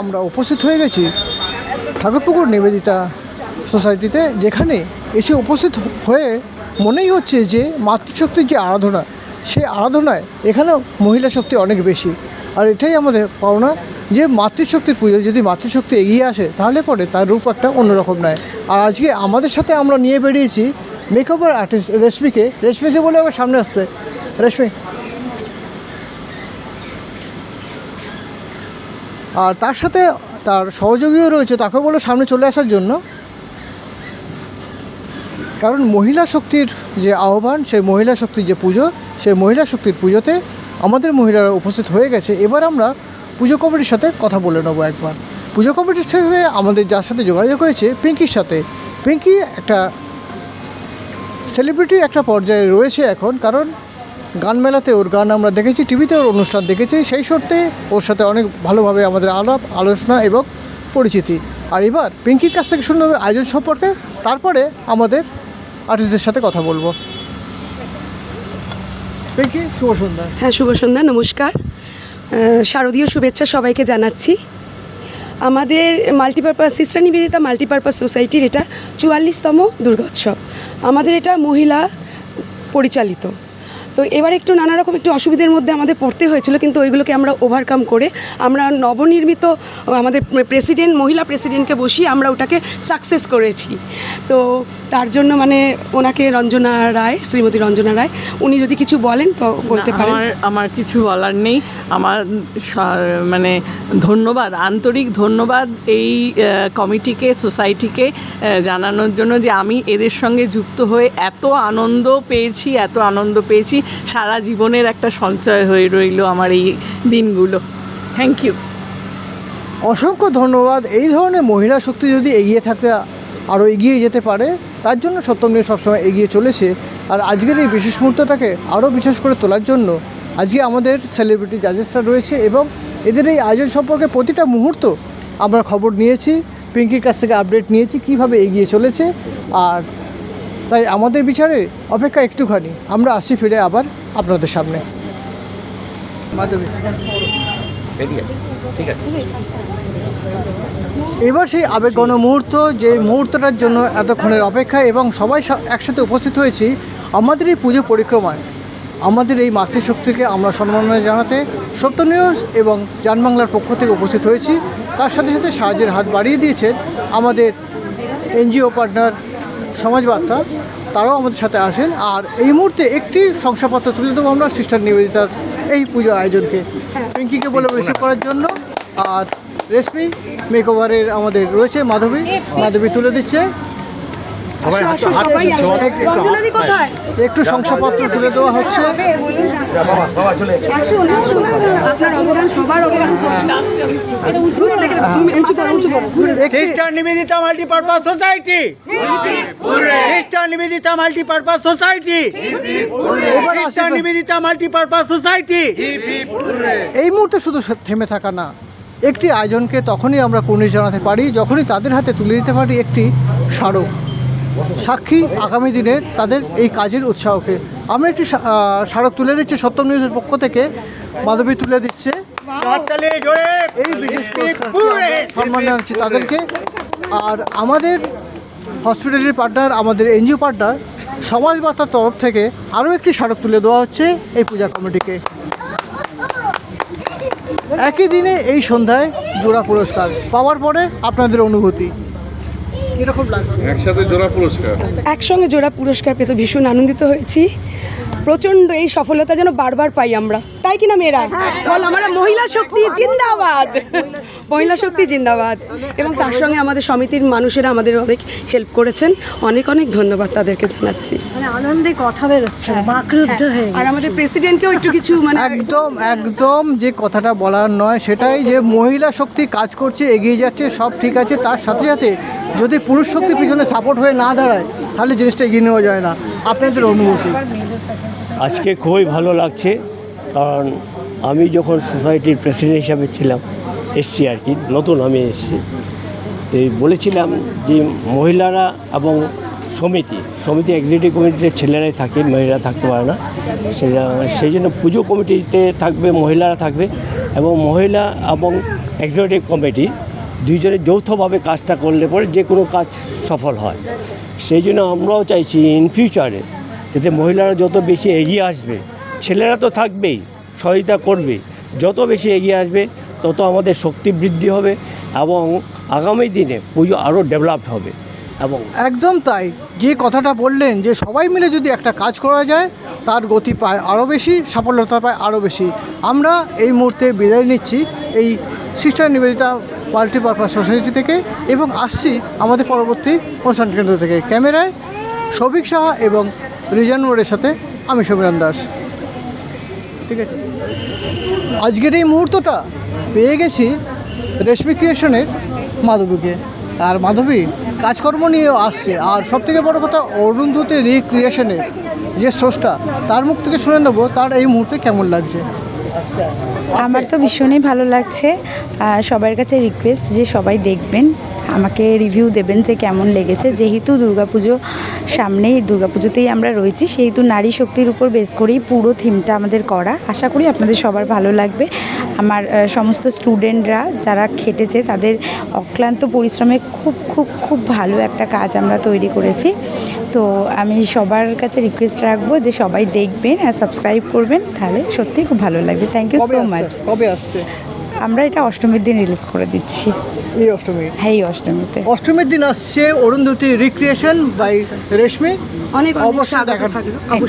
আমরা উপস্থিত হয়ে গেছি ঠাকুরপুকুর নিবেদিতা সোসাইটিতে, যেখানে এসে উপস্থিত হয়ে মনেই হচ্ছে যে মাতৃশক্তির যে আরাধনা, সেই আরাধনায় এখানে মহিলা শক্তি অনেক বেশি। আর এটাই আমাদের পাওনা যে মাতৃশক্তির পুজো, যদি মাতৃশক্তি এগিয়ে আসে, তাহলে পরে তার রূপ একটা অন্যরকম নেয়। আর আজকে আমাদের সাথে আমরা নিয়ে বেরিয়েছি মেকওভার আর্টিস্ট রেশমিকে। রেশমিকে বলে আবার সামনে আসছে। রেশমি আর তার সাথে তার সহযোগীও রয়েছে তাকে বলে সামনে চলে আসার জন্য। কারণ মহিলা শক্তির যে আহ্বান, সেই মহিলা শক্তির যে পুজো, সেই মহিলা শক্তির পুজোতে আমাদের মহিলারা উপস্থিত হয়ে গেছে। এবার আমরা পুজো কমিটির সাথে কথা বলে নেব একবার। পুজো কমিটির সাথে আমাদের যার সাথে যোগাযোগ হয়েছে, পিঙ্কির সাথে। পিঙ্কি একটা সেলিব্রিটির একটা পর্যায়ে রয়েছে এখন, কারণ গান মেলাতে ওর গান আমরা দেখেছি, টিভিতে ওর অনুষ্ঠান দেখেছি, সেই সত্ত্বে ওর সাথে অনেক ভালোভাবে আমাদের আলাপ, আলোচনা এবং পরিচিতি। আর এবার পিঙ্কির কাছ থেকে হবে আয়োজন সম্পর্কে, তারপরে আমাদের আর্টিস্টদের সাথে কথা বলব। পিঙ্কি, শুভ সন্ধ্যা। হ্যাঁ শুভ সন্ধ্যা, নমস্কার। শারদীয় শুভেচ্ছা সবাইকে জানাচ্ছি। আমাদের মাল্টিপারপাস সিস্টার নিবেদিতা মাল্টিপারপাস সোসাইটির এটা চুয়াল্লিশতম দুর্গোৎসব। আমাদের এটা মহিলা পরিচালিত। তো এবার একটু নানা রকম একটু অসুবিধার মধ্যে আমাদের পড়তে হয়েছিল, কিন্তু ওইগুলোকে আমরা ওভারকাম করে আমরা নবনির্মিত, আমাদের প্রেসিডেন্ট, মহিলা প্রেসিডেন্টকে বসিয়ে আমরা ওটাকে সাকসেস করেছি। তো তার জন্য মানে ওনাকে রঞ্জনা রায় শ্রীমতী রঞ্জনা রায় উনি যদি কিছু বলেন তো বলতে পারেন। আমার আমার কিছু বলার নেই। আমার মানে ধন্যবাদ আন্তরিক ধন্যবাদ এই কমিটিকে সোসাইটিকে জানানোর জন্য যে আমি এদের সঙ্গে যুক্ত হয়ে এত আনন্দ পেয়েছি এত আনন্দ পেয়েছি। সারা জীবনের একটা সঞ্চয় হয়ে রইল আমার এই দিনগুলো। থ্যাংক ইউ অসংখ্য ধন্যবাদ। এই ধরনের মহিলা শক্তি যদি এগিয়ে থাকতে আরও এগিয়ে যেতে পারে, তার জন্য সপ্তম নিয়ে সবসময় এগিয়ে চলেছে। আর আজকের এই বিশেষ মুহূর্তটাকে আরও বিশেষ করে তোলার জন্য আজকে আমাদের সেলিব্রিটি জাজেসরা রয়েছে এবং এদের এই আয়োজন সম্পর্কে প্রতিটা মুহূর্ত আমরা খবর নিয়েছি, পিঙ্কির কাছ থেকে আপডেট নিয়েছি, কীভাবে এগিয়ে চলেছে। আর তাই আমাদের বিচারে অপেক্ষা একটুখানি, আমরা আসছি ফিরে আবার আপনাদের সামনে। মাধবী। ঠিক আছে। এবার সেই আবেগঘন মুহূর্ত যে মুহূর্তটার জন্য এতক্ষণের অপেক্ষা এবং সবাই একসাথে উপস্থিত হয়েছি আমাদের এই পুজো পরিক্রমায়। আমাদের এই মাতৃশক্তিকে আমরা সম্মাননা জানাতে সত্য নিউজ এবং যানবাংলার পক্ষ থেকে উপস্থিত হয়েছি। তার সাথে সাথে সাহায্যের হাত বাড়িয়ে দিয়েছেন আমাদের এনজিও পার্টনার সমাজবার্তা তারাও আমাদের সাথে আসেন আর এই মুহূর্তে একটি শংসাপত্র তুলে দেবো আমরা সিস্টার নিবেদিতার এই পুজো আয়োজনকে। পিঙ্কিকে বলে রিসিভ করার জন্য। আর রেশমি মেকওভারের আমাদের রয়েছে মাধবী। মাধবী তুলে দিচ্ছে। একটু- শংসাপত্র তুলে দেওয়া হচ্ছে। Sister Nivedita multipurpose society sister Nivedita multipurpose society এবার আসি- সিস্টার নিবেদিতা মাল্টিপারপাস সোসাইটি এই মুহূর্তে শুধু থেমে থাকা না। একটি আয়োজনকে তখনই আমরা কুর্নিশ জানাতে পারি যখনই তাদের হাতে তুলে দিতে পারি একটি স্মারক। সাক্ষী আগামী দিনের তাদের এই কাজের উৎসাহকে। আমরা একটি স্মারক তুলে দিচ্ছি সত্যম নিউজের পক্ষ থেকে। মাধবী তুলে দিচ্ছে। এই বিশেষ সম্মান জানাচ্ছি তাদেরকে। আর আমাদের হসপিটালের পার্টনার আমাদের এনজিও পার্টনার সমাজ বার্তার তরফ থেকে আরও একটি স্মারক তুলে দেওয়া হচ্ছে এই পূজা কমিটিকে। একই দিনে এই সন্ধ্যায় জোড়া পুরস্কার পাওয়ার পরে আপনাদের অনুভূতি? কীরকম লাগছে? একসাথে জোড়া পুরস্কার। একসঙ্গে জোড়া পুরস্কার পেতে ভীষণ আনন্দিত হয়েছি। প্রচণ্ড এই সফলতা যেন বারবার পাই আমরা। তাই কিনা মেয়েরা? বল আমরা মহিলা শক্তি জিন্দাবাদ। মহিলা শক্তি জিন্দাবাদ। এবং তার সঙ্গে আমাদের সমিতির মানুষেরা আমাদের অনেক হেল্প করেছেন। অনেক অনেক ধন্যবাদ তাদেরকে জানাচ্ছি। মানে আনন্দে কথা বেরোচ্ছে বাকরুদ্ধ হয়ে। আর আমাদের প্রেসিডেন্টকেও একটু কিছু মানে একদম একদম যে কথাটা বলার নয় সেটাই যে মহিলা শক্তি কাজ করছে এগিয়ে যাচ্ছে সব ঠিক আছে। তার সাথে সাথে যদি পুরুষ শক্তির পিছনে সাপোর্ট হয়ে না দাঁড়ায় তাহলে জিনিসটা এগিয়ে নেওয়া যায় না। আপনাদের অনুভূতি? আজকে খুবই ভালো লাগছে। কারণ আমি যখন সোসাইটির প্রেসিডেন্ট হিসাবে ছিলাম, এসছি আর কি, নতুন আমি এসছি। এই বলেছিলাম যে মহিলারা এবং সমিতি সমিতি এক্সিকিউটিভ কমিটিতে ছেলেরাই থাকে, মেয়েরা থাকতে পারে না। সেটা সেই জন্য পুজো কমিটিতে থাকবে, মহিলারা থাকবে এবং মহিলা এবং এক্সিকিউটিভ কমিটি দুইজনে যৌথভাবে কাজটা করলে পরে যে কোনো কাজ সফল হয়। সেই জন্য আমরাও চাইছি ইন ফিউচারে যাতে মহিলারা যত বেশি এগিয়ে আসবে ছেলেরা তো থাকবেই সহায়তা করবে। যত বেশি এগিয়ে আসবে, তত আমাদের শক্তি বৃদ্ধি হবে এবং আগামী দিনে পুজো আরও ডেভেলপড হবে। এবং একদম তাই। যে কথাটা বললেন যে সবাই মিলে যদি একটা কাজ করা যায়, তার গতি পায় আরও বেশি, সাফল্যতা পায় আরও বেশি। আমরা এই মুহূর্তে বিদায় নিচ্ছি এই সিস্টার নিবেদিতা মাল্টিপারপাস সোসাইটি থেকে এবং আসছি আমাদের পরবর্তী অনুষ্ঠান কেন্দ্র থেকে। ক্যামেরায় সবিক সাহা এবং রিজান মোড়ের সাথে আমি সমীরণ দাস। ঠিক আছে? আজকের এই মুহূর্তটা পেয়ে গেছি রেশমি ক্রিয়েশনের মাধবীকে। আর মাধবী কাজকর্ম নিয়ে আসছে। আর সব থেকে বড়ো কথা অরুন্ধতি রিক্রিয়েশনের যে স্রষ্টা, তার মুখ থেকে শুনে নেব তার এই মুহূর্তে কেমন লাগছে। আমার তো ভীষণই ভালো লাগছে। সবার কাছে রিকোয়েস্ট যে সবাই দেখবেন, আমাকে রিভিউ দেবেন যে কেমন লেগেছে। যেহেতু দুর্গাপুজো সামনেই, দুর্গাপুজোতেই আমরা রয়েছি, সেহেতু নারী শক্তির উপর বেস করেই পুরো থিমটা আমাদের করা। আশা করি আপনাদের সবার ভালো লাগবে। আমার সমস্ত স্টুডেন্টরা যারা খেটেছে, তাদের অক্লান্ত পরিশ্রমে খুব খুব খুব ভালো একটা কাজ আমরা তৈরি করেছি। তো আমি সবার কাছে রিকোয়েস্ট রাখব যে সবাই দেখবেন আর সাবস্ক্রাইব করবেন, তাহলে সত্যিই খুব ভালো লাগবে। থ্যাংক ইউ সো মাচ কবে আসছে? আমরা এটা অষ্টমীর দিন রিলিজ করে দিচ্ছি। এই অষ্টমী হ্যাঁ এই অষ্টমীতে। অষ্টমীর দিন আসছে অরুন্ধতী রিক্রিয়েশন বাই রেশমি অনেক অনেক অবশ্যই দেখা দেখার- থাকল। অবশ্যই।